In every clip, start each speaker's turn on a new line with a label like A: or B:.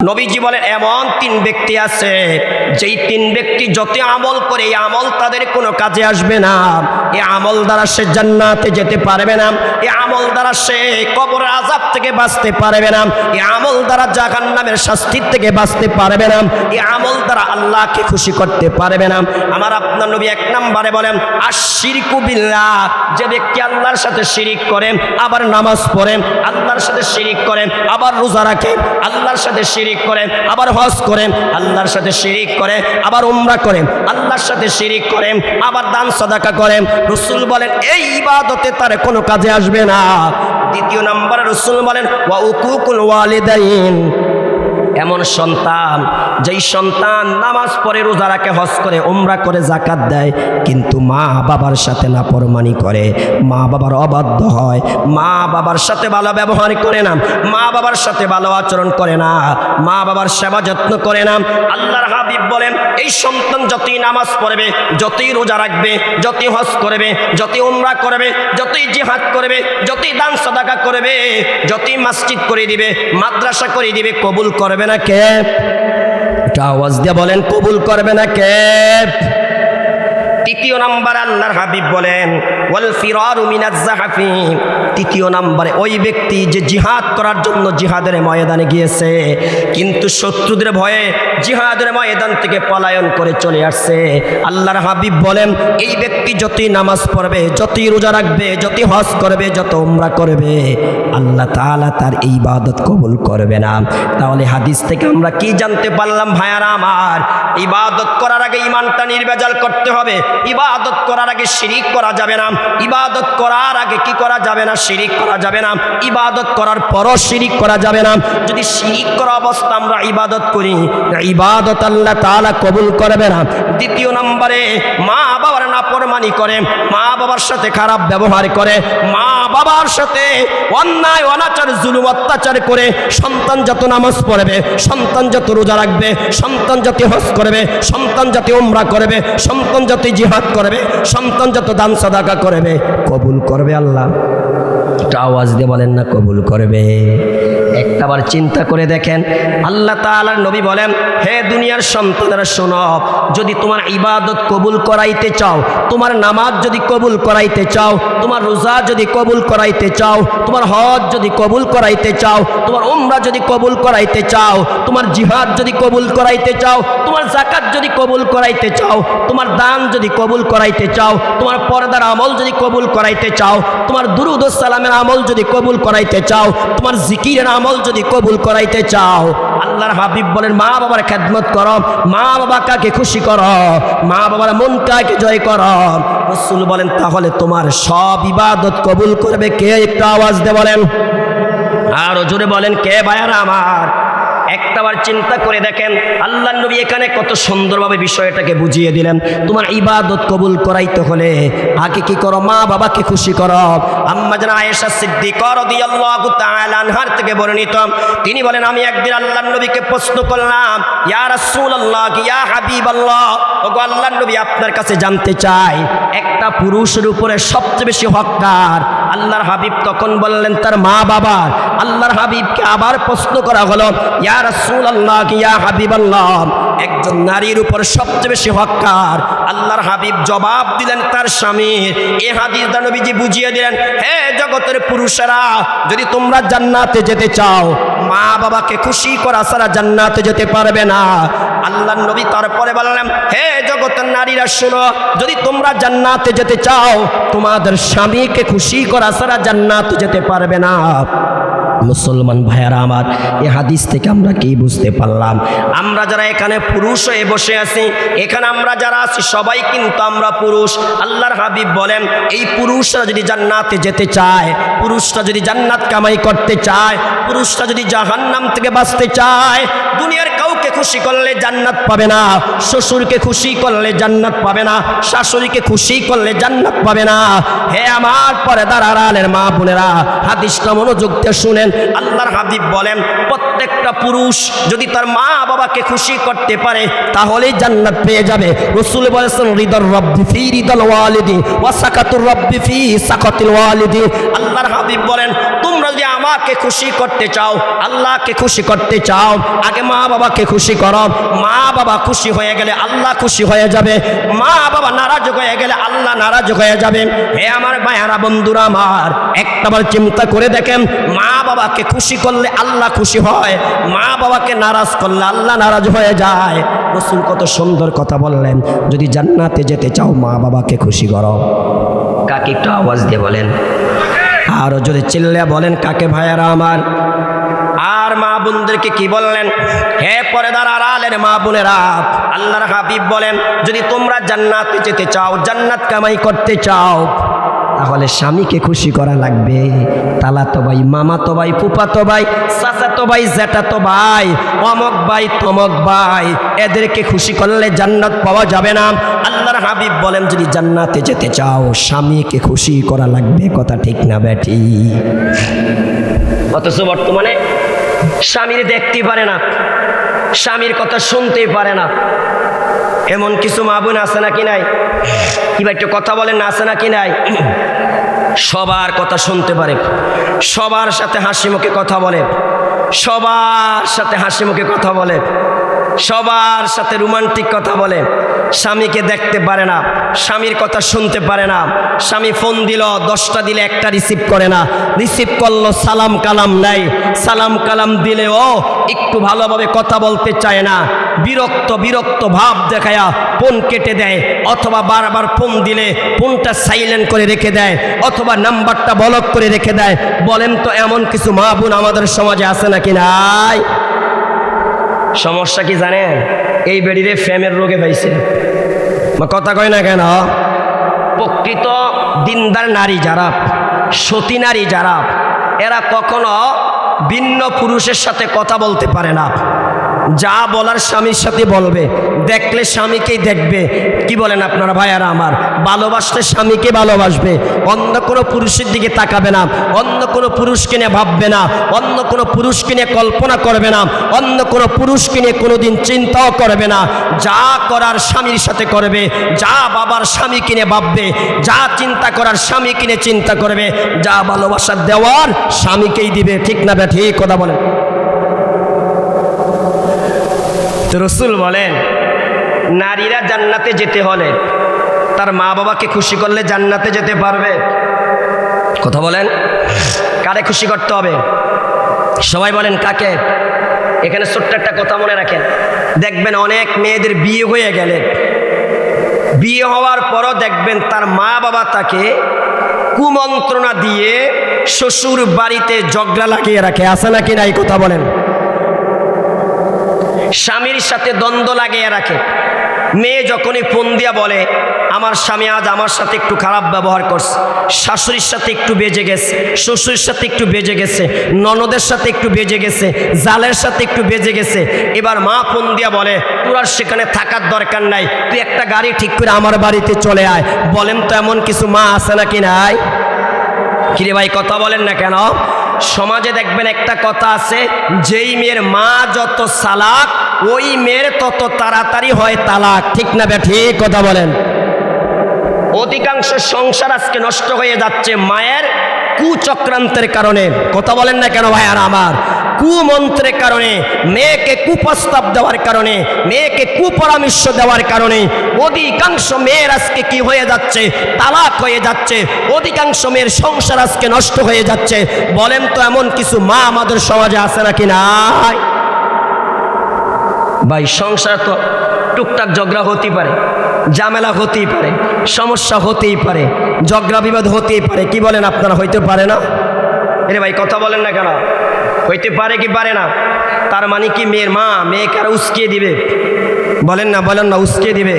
A: নবীজি বলেন, এমন তিন ব্যক্তি আছে, যেই তিন ব্যক্তি যত আমল করে, এই আমল তাদের কোনো কাজে আসবে না। এই আমল দ্বারা সে জান্নাতে যেতে পারবে না এই আমল দ্বারা সে কবরের আজাব থেকে বাঁচতে পারবে না এই আমল দ্বারা জাহান নামের শাস্তির থেকে বাঁচতে পারবে না এই আমল দ্বারা আল্লাহকে খুশি করতে পারবে না। আমার আপনার নবী এক নম্বরে বলেন আশিরকু বিল্লাহ। যে ব্যক্তি আল্লাহর সাথে শিরিক করে, আবার নামাজ পড়ে, আল্লাহর সাথে শিরিক করে, আবার রোজা রাখে, আল্লাহর সাথে শিরিক করে, আবার হজ করে, আল্লাহর সাথে শিরিক করে, আবার উমরা করে, আল্লাহর সাথে শিরিক করে, আবার দান সদাকা করে। রসুল বলেন, এই ইবাদতে তার কোনো কাজে আসবে না। দ্বিতীয় নম্বরে রসুল বলেন, ওয়া উকুকুল ওয়ালিদাইন। এমন সন্তান, যেই সন্তান নামাজ পড়ে, রোজা রাখে, হজ করে ওমরা করে জাকাত দেয়, কিন্তু মা বাবার সাথে না নাপরমানি করে। মা বাবার অবাধ্য হয়, মা বাবার সাথে ভালো ব্যবহার করে না, মা বাবার সাথে ভালো আচরণ করে না, মা বাবার সেবা যত্ন করে না। আল্লাহর হাবিব বলেন, এই সন্তান যতই নামাজ পড়বে, যতই রোজা রাখবে, যতই হজ করবে, যতই উমরা করবে, যতই জিহাদ করবে, যতই দান সদাকা করবে, যতই মসজিদ করে দিবে, মাদ্রাসা করে দিবে, কবুল করবে না কে এটা আওয়াজ দিয়ে বলেন কবুল করবে না কে তৃতীয় নাম্বার আল্লাহর হাবিব বলেন, ওয়াল ফিরারু মিনাজ জাহাফি। তৃতীয় নাম্বারে, ওই ব্যক্তি যে জিহাদ করার জন্য জিহাদের ময়দানে গিয়েছে, কিন্তু শত্রুদের ভয়ে জিহাদের ময়দান থেকে পলায়ন করে চলে আসছে। আল্লাহর হাবিব বলেন, এই ব্যক্তি যতই নামাজ পড়বে, যতই রোজা রাখবে, যতই হজ করবে, যত উমরা করবে, আল্লাহ তাআলা তার এই ইবাদত কবুল করবে না। তাহলে হাদিস থেকে আমরা কি জানতে পারলাম, ভাইয়ারা আমার? ইবাদত করার আগে ইমানটা নির্বেজাল করতে হবে। ইবাদত করার আগে শিরিক করা যাবে না। ইবাদত করার আগে কি করা যাবে না? শিরিক করা যাবে না। ইবাদত করার পরও শিরিক করা যাবে না। যদি শিরিক করা অবস্থা আমরা ইবাদত করি, ইবাদত আল্লাহ তাআলা কবুল করবে না। দ্বিতীয় নম্বরে মা বাবার নাফরমানি করে মা বাবার সাথে খারাপ ব্যবহার করে, মা বাবার সাথে অন্যায়, অনাচার, জুলুম, অত্যাচার করে সন্তান যত নামাজ পড়বে, সন্তান যত রোজা রাখবে, সন্তান জাতি হজ করবে, সন্তান জাতি ওমরা করবে, সন্তান জাতি জিহাদ করবে, সন্তান যত দান সাদাকা করবে। কবুল করবে আল্লাহ। আওয়াজ দিয়ে বলেন না, কবুল করবে। একটাবার চিন্তা করে দেখেন, আল্লাহ তাআলার নবী বলেন, হে দুনিয়ার সন্তানেরা, শোনো, যদি তোমার ইবাদত কবুল করাইতে চাও, তোমার নামাজ যদি কবুল করাইতে চাও, তোমার রোজা যদি কবুল করাইতে চাও, তোমার হজ যদি কবুল করাইতে চাও, তোমার উমরা যদি কবুল করাইতে চাও, তোমার জিহাদ যদি কবুল করাইতে চাও, তোমার জাকাত যদি কবুল করাইতে চাও, তোমার দান যদি কবুল করাইতে চাও, তোমার পর্দার আমল যদি কবুল করাইতে চাও, তোমার দুরুদ সালামের আমল যদি কবুল করাইতে চাও, তোমার জিকিরের আমল যদি কবুল করাইতে চাও, আল্লাহর হাবিব বলেন, মা বাবার খেদমত কর, মা বাবা কাকে খুশি কর, মা বাবার মন কাকে জয় কর। রসুল বলেন, তাহলে তোমার সব ইবাদত কবুল করবে। কে একটু আওয়াজ দে বলেন? আরও জোরে বলেন, কে বায়ার আমার? একটাবার চিন্তা করে দেখেন আল্লাহ নবী এখানে কত সুন্দরভাবে বিষয়টাকে বুঝিয়ে দিলেন। তোমার ইবাদত কবুল করাইতে হলে আগে কি করো, মা বাবাকে খুশি করো। আম্মা যেন আয়েশা সিদ্দিক আনহার থেকে বর্ণিত, তিনি বলেন, আমি একদিন আল্লাহ নবীকে প্রশ্ন করলাম, ইয়া রাসূলুল্লাহ ইয়া হাবিবাল্লাহ? ওগো আল্লাহ নবী আপনার কাছে জানতে চাই, একটা পুরুষের উপরে সবচেয়ে বেশি হকদার আল্লাহর হাবিব তখন বললেন, তার মা বাবার আল্লাহর হাবিবকে আবার প্রশ্ন করা হলো, ইয়া আল্লাহ একজন নারীর উপর সবচেয়ে বেশি হককার আল্লাহর হাবিব জবাব দিলেন তার স্বামীর এ হাদিস নবীজি বুঝিয়ে দিলেন, হে জগতের পুরুষেরা, যদি তোমরা জান্নাতে যেতে চাও মা বাবাকে খুশি করা ছাড়া জান্নাতে যেতে পারবে না। আল্লাহ নবী তারপরে বললেন, হে জগতের নারীরা, শোনো, যদি তোমরা জান্নাতে যেতে চাও, তোমাদের স্বামীকে খুশি করা ছাড়া জান্নাতে যেতে পারবে না। মুসলমান ভাইয়ারা আমার, এ হাদিস থেকে আমরা কি বুঝতে পারলাম? আমরা যারা এখানে পুরুষ হয়ে বসে আছি, এখানে আমরা যারা আছি, সবাই কিন্তু আমরা পুরুষ। আল্লাহর হাবিব বলেন, এই পুরুষরা যদি জান্নাতে যেতে চায়, পুরুষরা যদি জান্নাত কামাই করতে চায়, পুরুষরা যদি জাহান্নাম থেকে বাঁচতে চায়, দুনিয়ার কাউকে খুশি করলে জান্নাত পাবে না, শ্বশুরকে খুশি করলে জান্নাত পাবে না, শাশুড়িকে খুশি করলে জান্নাত পাবে না। হে আমার পরেদার আড়ালের মা বোনেরা হাদিসটা মনোযোগ দিয়ে শুনেন। আল্লাহর হাবিব বলেন, প্রত্যেকটা পুরুষ যদি তার মা বাবাকে খুশি করতে পারে, তাহলেই জান্নাত পেয়ে যাবে। রসুল বলেছেন হৃদর রব্বি ফি হৃদল ওয়ালিদি ওয়া সাকাতুর রব্বি ফি সাকাতিল ওয়ালিদি। আল্লাহর হাবিব বলেন আমাকে খুশি করতে চাও, আল্লাহকে খুশি করতে চাও, আগে মা বাবাকে খুশি করো। মা বাবা খুশি হয়ে গেলে আল্লাহ খুশি হয়ে যাবে। মা বাবা নারাজ হয়ে গেলে আল্লাহ নারাজ হয়ে যাবে। হে আমার ভাইয়ারা, বন্ধুরা আমার, একটাবার চিন্তা করে দেখেন, মা বাবাকে খুশি করলে আল্লাহ খুশি হয়, মা বাবাকে নারাজ করলে আল্লাহ নারাজ হয়ে যায়। রসুল কত সুন্দর কথা বললেন, যদি জান্নাতে যেতে চাও, মা বাবাকে খুশি করো। কাকে একটু আওয়াজ দিয়ে বলেন আরও যদি চিল্লে বলেন, কাকে ভাইয়ারা আমার? আর মা বোনদেরকে কি বললেন? হে পরে দাঁড়ালেন মা বোনেরা, আল্লাহর হাবিব বলেন, যদি তোমরা জান্নাত যেতে চাও, জান্নাত কামাই করতে চাও তাহলে স্বামীকে খুশি করা লাগবে। তালা তো ভাই, মামা তো ভাই ফুপা তো ভাই, চাচা তো ভাই জ্যাঠা তো ভাই, অমক ভাই, তমক ভাই, এদেরকে খুশি করলে জান্নাত পাওয়া যাবে না। আল্লাহর হাবিব বলেন, যদি জান্নাতে যেতে চাও, স্বামীকে খুশি করা লাগবে। কথা ঠিক না ব্যাটি অথচ বর্তমানে স্বামীর দেখতেই পারে না, স্বামীর কথা শুনতেই পারে না। এমন কিছু মা বোন আছে নাকি নাই? কি ভাই একটু কথা বলেন, আছে নাকি নাই? সবার কথা শুনতে পারে। সবার সাথে হাসি মুখে কথা বলে। সবার সাথে হাসি মুখে কথা বলে। সবার সাথে রোমান্টিক কথা বলে। স্বামীকে দেখতে পারে না, স্বামীর কথা শুনতে পারে না। স্বামী ফোন দিল, দশটা দিলে একটা রিসিভ করে না। রিসিভ করল, সালাম কালাম নাই। সালাম কালাম দিলেও একটু ভালোভাবে কথা বলতে চায় না। বিরক্ত বিরক্ত ভাব দেখায়া ফোন কেটে দেয়, অথবা বারবার ফোন দিলে ফোনটা সাইলেন্ট করে রেখে দেয়, অথবা নাম্বারটা বলক করে রেখে দেয়। বলেন তো, এমন কিছু মা বোন আমাদের সমাজে আছে নাকি নাই? সমস্যা কি জানেন? এই বেডিরে ফ্যামের রোগে পাইছে কথা কয় না কেন? প্রকৃত দিনদার নারী যারা, সতী নারী যারা, এরা কখনো ভিন্ন পুরুষের সাথে কথা বলতে পারে না। যা বলার স্বামীর সাথে বলবে। দেখলে স্বামীকেই দেখবে। কি বলেন আপনারা ভাইয়ারা আমার? ভালোবাসলে স্বামীকে ভালোবাসবে। অন্য কোনো পুরুষের দিকে তাকাবে না। অন্য কোনো পুরুষকে নিয়ে ভাববে না। অন্য কোনো পুরুষকে নিয়ে কল্পনা করবে না। অন্য কোনো পুরুষকে নিয়ে কোনোদিন চিন্তাও করবে না। যা করার স্বামীর সাথে করবে। যা বাবার স্বামী কিনে ভাববে। যা চিন্তা করার স্বামী কিনে চিন্তা করবে। যা ভালোবাসা দেওয়ার স্বামীকেই দিবে। ঠিক না বে? ঠিক কথা বলেন। রসুল বলেন, নারীরা জান্নাতে যেতে হলে তার মা বাবাকে খুশি করলে জান্নাতে যেতে পারবে। কথা বলেন? কারে খুশি করতে হবে? সবাই বলেন, কাকে? এখানে ছোট্ট একটা কথা মনে রাখেন। দেখবেন অনেক মেয়েদের বিয়ে হয়ে গেলে, বিয়ে হওয়ার পরও দেখবেন তার মা বাবা তাকে কুমন্ত্রণা দিয়ে শ্বশুর বাড়িতে ঝগড়া লাগিয়ে রাখে। আসে নাকি নাই? কথা বলেন। স্বামীর সাথে দ্বন্দ্ব লাগিয়ে রাখে। মেয়ে যখনই ফোন দিয়া বলে, আমার স্বামী আজ আমার সাথে একটু খারাপ ব্যবহার করছে। শাশুড়ির সাথে একটু বেজে গেছে, শ্বশুরের সাথে একটু বেজে গেছে, ননদের সাথে একটু বেজে গেছে, জালের সাথে একটু বেজে গেছে। এবার মা ফোন দিয়া বলে, তোর আর সেখানে থাকার দরকার নাই। তুই একটা গাড়ি ঠিক করে আমার বাড়িতে চলে আয়। বলেন তো এমন কিছু মা আছে নাকি নাই? কিরে ভাই, কথা বলেন না কেন? সমাজে দেখবেন একটা কথা আছে, যেই মেয়ের মা যত সালাক, ওই মেয়ের তত তাড়াতাড়ি হয় তালাক। ঠিক না ব্যা ঠিক কথা বলেন। অধিকাংশ সংসার আজকে নষ্ট হয়ে যাচ্ছে মায়ের কুচক্রান্তের কারণে। কথা বলেন না কেন ভাই আর আমার? কুমন্ত্রের কারণে, মেয়েকে কুপ্রস্তাব দেওয়ার কারণে, মেয়েকে কুপরামর্শ দেওয়ার কারণে অধিকাংশ মেয়ের আজকে কি হয়ে যাচ্ছে? তালাক হয়ে যাচ্ছে। অধিকাংশ মেয়ের সংসার আজকে নষ্ট হয়ে যাচ্ছে। বলেন তো এমন কিছু মা আমাদের সমাজে আছে নাকি নাই? ভাই, সংসার তো টুকটাক ঝগড়া হতেই পারে, ঝামেলা হতেই পারে, সমস্যা হতেই পারে, ঝগড়া বিবাদ হতেই পারে। কি বলেন আপনারা, হইতে পারে না? এরে ভাই, কথা বলেন না কেন? হইতে পারে কি পারে না? তার মানে কি মেয়ের মা মেয়েকে আর উস্কিয়ে দিবে? বলেন না বলেন না, উস্কিয়ে দিবে।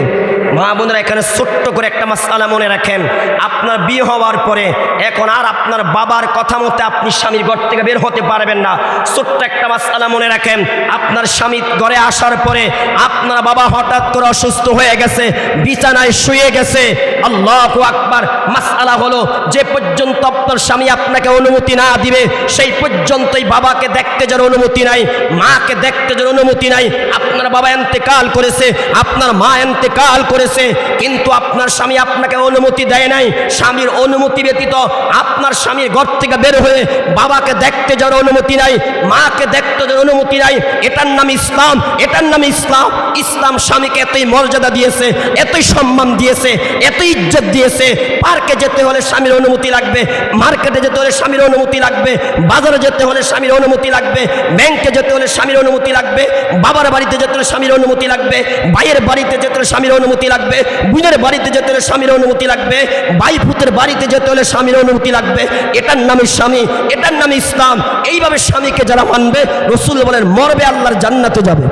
A: মা বোনেরা, এখানে ছোট্ট করে একটা মাসালা মনে রাখেন। আপনার বিয়ে হওয়ার পরে এখন আর আপনার বাবার কথা মতে আপনি স্বামীর ঘর থেকে বের হতে পারবেন না। ছোট্ট একটা মাসালা মনে রাখেন, আপনার স্বামী ঘরে আসার পরে আপনার বাবা হঠাৎ করে অসুস্থ হয়ে গেছে, বিছানায় শুয়ে গেছে। আল্লাহ আকবার মাসালা হলো যে পর্যন্ত আপনার স্বামী আপনাকে অনুমতি না দিবে, সেই পর্যন্তই বাবাকে দেখতে যার অনুমতি নাই, মাকে দেখতে যাওয়ার অনুমতি নাই। আপনার বাবা এন্তেকাল করেছে, আপনার মা এন্তেকাল করেছে, কিন্তু আপনার স্বামী আপনাকে অনুমতি দেয় নাই। স্বামীর অনুমতি ব্যতীত আপনার স্বামীর ঘর থেকে বের হয়ে বাবাকে দেখতে যাওয়ার অনুমতি নাই, মাকে দেখতে যাওয়ার অনুমতি নাই। এটার নাম ইসলাম, এটার নাম ইসলাম। ইসলাম স্বামীকে এতই মর্যাদা দিয়েছে, এতই সম্মান দিয়েছে, এতই ইজ্জত দিয়েছে। পার্কে যেতে হলে স্বামীর অনুমতি লাগবে, মার্কেটে যেতে হলে স্বামীর অনুমতি লাগবে, বাজারে যেতে হলে স্বামীর অনুমতি লাগবে, ব্যাংকে যেতে হলে স্বামীর অনুমতি লাগবে, বাবার বাড়িতে যেতে হলে স্বামীর অনুমতি লাগবে, ভাইয়ের বাড়িতে যেতে হলে স্বামীর অনুমতি লাগবে। বোনের বাড়িতে যেতে হলে স্বামীর অনুমতি লাগবে। ভাই পুতের বাড়িতে যেতে হলে স্বামীর অনুমতি লাগবে। এটার নামে স্বামী, এটার নামে ইসলাম। এইভাবে স্বামীকে যারা মানবে, রসুল বলেন, মরবে আল্লাহর জান্নাতে যাবে।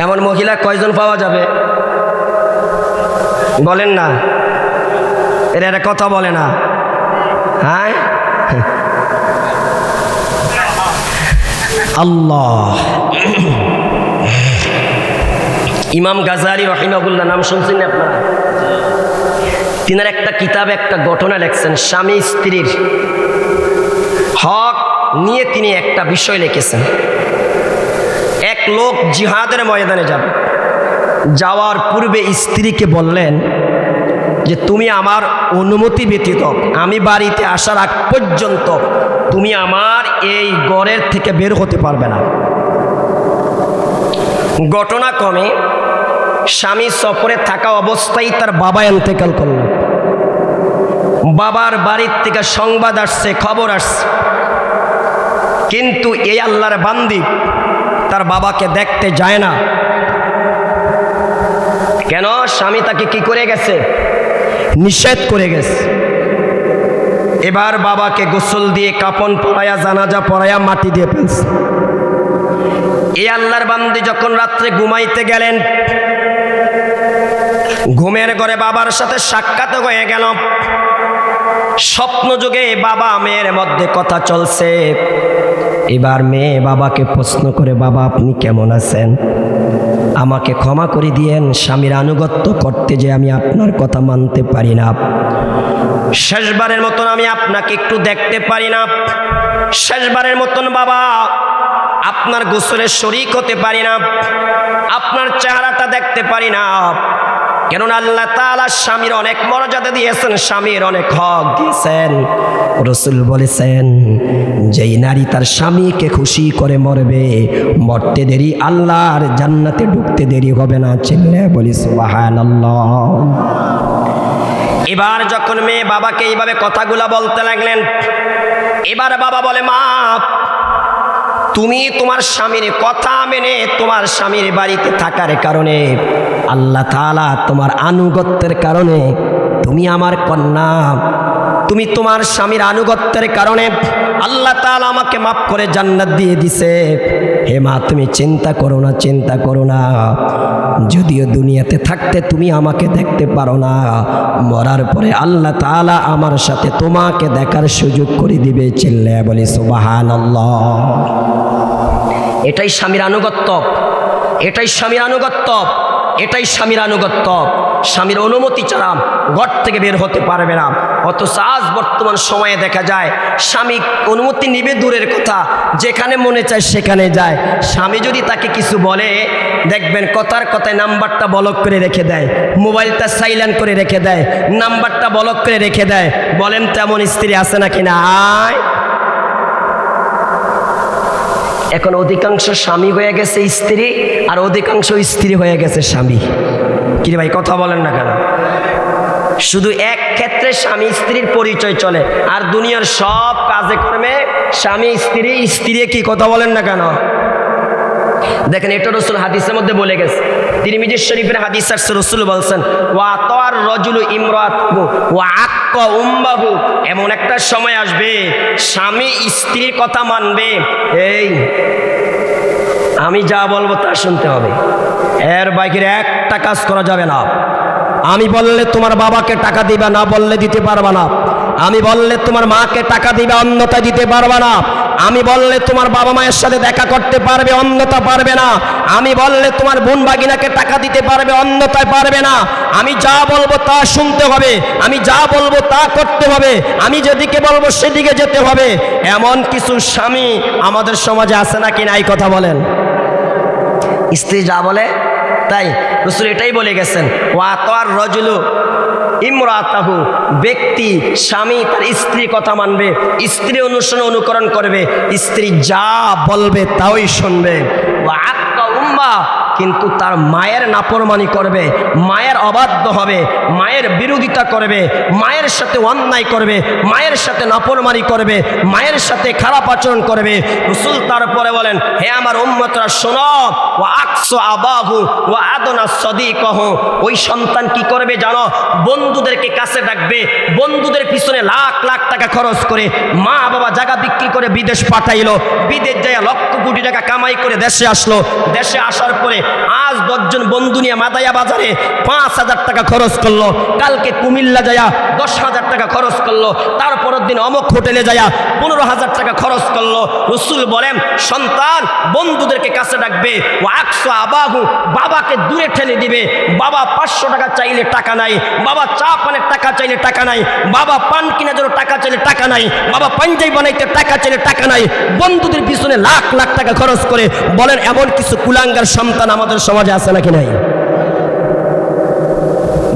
A: এমন মহিলা কয়জন পাওয়া যাবে? বলেন না। এরা একটা কথা বলে না। হ্যাঁ? আল্লাহ। ইমাম গাজারি রহিমাগুল্লাহ নাম শুনছেন আপনারা? তিনার একটা কিতাবে, একটা ঘটনা লেখছেন, স্বামী স্ত্রীর হক নিয়ে তিনি একটা বিষয় লিখেছেন। এক লোক জিহাদের ময়দানে যাবে। যাওয়ার পূর্বে স্ত্রীকে বললেন যে, তুমি আমার অনুমতি ব্যতীত, আমি বাড়িতে আসার আগ পর্যন্ত তুমি আমার এই গড়ের থেকে বের হতে পারবে না। ঘটনা কমে স্বামী সফরে থাকা অবস্থায় তার বাবা এন্তেকাল করল। বাবার বাড়ির থেকে সংবাদ আসছে, খবর আসছে। কিন্তু এই আল্লাহর বান্দি তার বাবাকে দেখতে যায় না। কেন? স্বামী তাকে কি করে গেছে? নিষেধ করে গেছে। এবার বাবাকে গোসল দিয়ে, কাপন পরায়া, জানাজা পরায়া মাটি দিয়ে ফেলছে। এই আল্লাহর বান্দি যখন রাত্রে ঘুমাইতে গেলেন ঘুমের ঘরে বাবার সাথে সাক্ষাৎ হয়ে গেল। স্বপ্ন যুগে বাবা মেয়ের মধ্যে কথা চলছে। এবার মেয়ে বাবাকে প্রশ্ন করে, বাবা, আপনি কেমন আছেন? আমাকে ক্ষমা করে দিয়েন, স্বামীর আনুগত্য করতে যে আমি আপনার কথা মানতে পারি না। শেষবারের মতন আমি আপনাকে একটু দেখতে পারি না। শেষবারের মতন বাবা, আপনার গোসলের শরিক হতে পারি না। আপনার চেহারাটা দেখতে পারি না। কেননা আল্লাহ তাআলা স্বামীর অনেক মর্যাদা দিয়েছেন, স্বামীর অনেক হক দিয়েছেন। রসুল বলেছেন, যেই নারী তার স্বামীকে খুশি করে মরবে, মরতে দেরি আল্লাহর জান্নাতে ঢুকতে দেরি হবে না, চিল্লে বলি সুবহানাল্লাহ। এবার যখন মেয়ে বাবাকে এইভাবে কথাগুলা বলতে লাগলেন, এবার বাবা বলে, মা, তুমি তোমার স্বামীর কথা মেনে তোমার স্বামীর বাড়িতে থাকার কারণে আল্লাহ তাআলা তোমার আনুগত্যের কারণে তুমি আমার কন্যা, তুমি তোমার স্বামীর আনুগত্যের কারণে আল্লাহ তাআলা আমাকে মাফ করে জান্নাত দিয়ে দিছে। হে মা, তুমি চিন্তা করো না, চিন্তা করো না। যদিও দুনিয়াতে থাকতে তুমি আমাকে দেখতে পারো না, মরার পরে আল্লাহ তাআলা আমার সাথে তোমাকে দেখার সুযোগ করে দিবে চিল্লে বলি সুবাহান এটাই স্বামীর আনুগত্য, এটাই স্বামীর আনুগত্য। এটাই স্বামীর আনুগত্য। স্বামীর অনুমতি ছাড়া ঘর থেকে বের হতে পারবে না। অথচ আজ বর্তমান সময়ে দেখা যায়, স্বামী অনুমতি নিবে দূরের কথা, যেখানে মনে চায় সেখানে যায়। স্বামী যদি তাকে কিছু বলে, দেখবেন কথার কথায় নাম্বারটা বলক করে রেখে দেয়, মোবাইলটা সাইলেন্ট করে রেখে দেয়, নাম্বারটা বলক করে রেখে দেয়। বলেন তেমন স্ত্রী আছে নাকি না আয় এখন অধিকাংশ স্বামী হয়ে গেছে স্ত্রী, আর অধিকাংশ স্ত্রী হয়ে গেছে স্বামী। কিরে ভাই, কথা বলেন না কেন? শুধু এক ক্ষেত্রে স্বামী স্ত্রীর পরিচয় চলে, আর দুনিয়ার সব কাজে কর্মে স্বামী স্ত্রী স্ত্রী কি কথা বলেন না কেন? দেখেন, এটা রসুল হাদিসের মধ্যে বলে গেছে। তিনি মিজির শরীফের হাদিস আসছে, রসুল বলছেন, ওয়া তোয়ার রজুলু ইমরাত ওয়া এমন একটা সময় আসবে, স্বামী স্ত্রীর কথা মানবে। এই, আমি যা বলব তা শুনতে হবে। এর বাইকের একটা কাজ করা যাবে না। আমি বললে তোমার বাবাকে টাকা দিবে, না বললে দিতে পারবা না। আমি বললে তোমার মাকে টাকা দিবে অন্যতা দিতে পারবা না। আমি বললে তোমার বাবা মায়ের সাথে দেখা করতে পারবে অন্যতা পারবে না। আমি বললে তোমার বোন বাগিনাকে টাকা দিতে পারবে অন্যতায় পারবে না। আমি যা বলব তা শুনতে হবে, আমি যা বলব তা করতে হবে, আমি যেদিকে বলব সেদিকে যেতে হবে। এমন কিছু স্বামী আমাদের সমাজে আছে নাকি না এই কথা বলেন? স্ত্রী যা বলে তাই রসুল এটাই বলে গেছেন, ওয়া তোয়ার রজুলু ইমরাতাহু ব্যক্তি, স্বামী তার স্ত্রী কথা মানবে, স্ত্রী অনুসরণ অনুকরণ করবে, স্ত্রী যা বলবে তাই শুনবে। আক্কা উম্মা কিন্তু তার মায়ের নাপরমানি করবে, মায়ের অবাধ্য হবে, মায়ের বিরোধিতা করবে, মায়ের সাথে অন্যায় করবে, মায়ের সাথে নাপরমানি করবে, মায়ের সাথে খারাপ আচরণ করবে। রসুল তারপরে বলেন, হে আমার উম্মতরা, শোনো ও আকসো আবাহু ও আদনা সদি কহ ওই সন্তান কি করবে জানো? বন্ধুদেরকে কাছে ডাকবে, বন্ধুদের পিছনে লাখ লাখ টাকা খরচ করে মা বাবা জায়গা বিক্রি করে বিদেশ পাঠাইলো, বিদেশ যায় লক্ষ কোটি টাকা কামাই করে দেশে আসলো। দেশে আসার পরে আজ দশজন বন্ধু নিয়ে মাদায়া বাজারে পাঁচ হাজার টাকা খরচ করল। কালকে কুমিল্লা যায়া দশ হাজার টাকা খরচ করল। তারপরের দিন অমক হোটেলে যায়া পনেরো হাজার টাকা খরচ করল। রসুল বলেন, সন্তান, বন্ধুদেরকে কাছে ডাকবে। ও একশো আবাহু, বাবাকে দূরে ঠেলে দিবে। বাবা পাঁচশো টাকা চাইলে টাকা নাই। বাবা চা পানের টাকা চাইলে টাকা নাই। বাবা পান কিনার জন্য টাকা চাইলে টাকা নাই। বাবা পাঞ্জাবি বানাইতে টাকা চাইলে টাকা নাই। বন্ধুদের পিছনে লাখ লাখ টাকা খরচ করে বলেন, এমন কিছু কুলাঙ্গার সন্তান আমাদের সমাজে আছে নাকি নাই?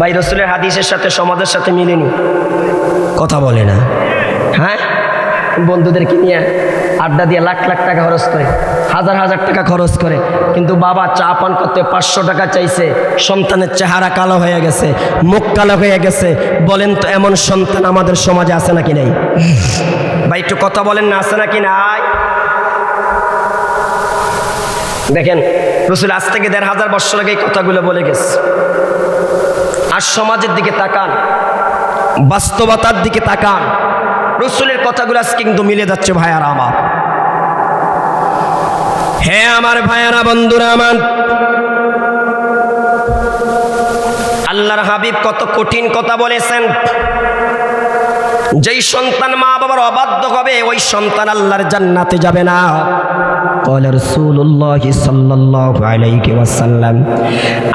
A: ভাই রসুলের হাদিসের সাথে সমাজের সাথে মিলেনি কথা বলে না। হ্যাঁ? বন্ধুদেরকে নিয়ে আড্ডা দিয়ে লাখ লাখ টাকা খরচ করে হাজার হাজার টাকা খরচ করে কিন্তু বাবা চা পান করতে পাঁচশো টাকা চাইছে সন্তানের চেহারা কালো হয়ে গেছে মুখ কালো হয়ে গেছে বলেন তো এমন সন্তান আমাদের সমাজে আছে নাকি নাই? ভাই একটু কথা বলেন না আছে নাকি নাই? দেখেন, রসুল আজ থেকে দেড় হাজার বছর আগে কথাগুলো বলে গেছে। আর সমাজের দিকে তাকান, বাস্তবতার দিকে তাকান, রসুলের কথাগুলো আজকে কিন্তু মিলে যাচ্ছে ভাইয়ারা আমার। হ্যাঁ আমার ভাইয়ারা, বন্ধুরা আমার, আল্লাহর হাবিব কত কঠিন কথা বলেছেন। যেই সন্তান মা বাবার অবাধ্য হবে, ওই সন্তান আল্লাহর জান্নাতে যাবে না। قال رسول الله صلى الله عليه وسلم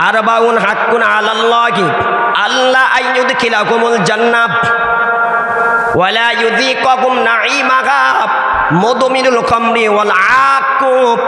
A: أربع حق على الله ألا أن يدخلكم الجنة ولا يذيقكم نعيمها مدمن الخمر والعاقب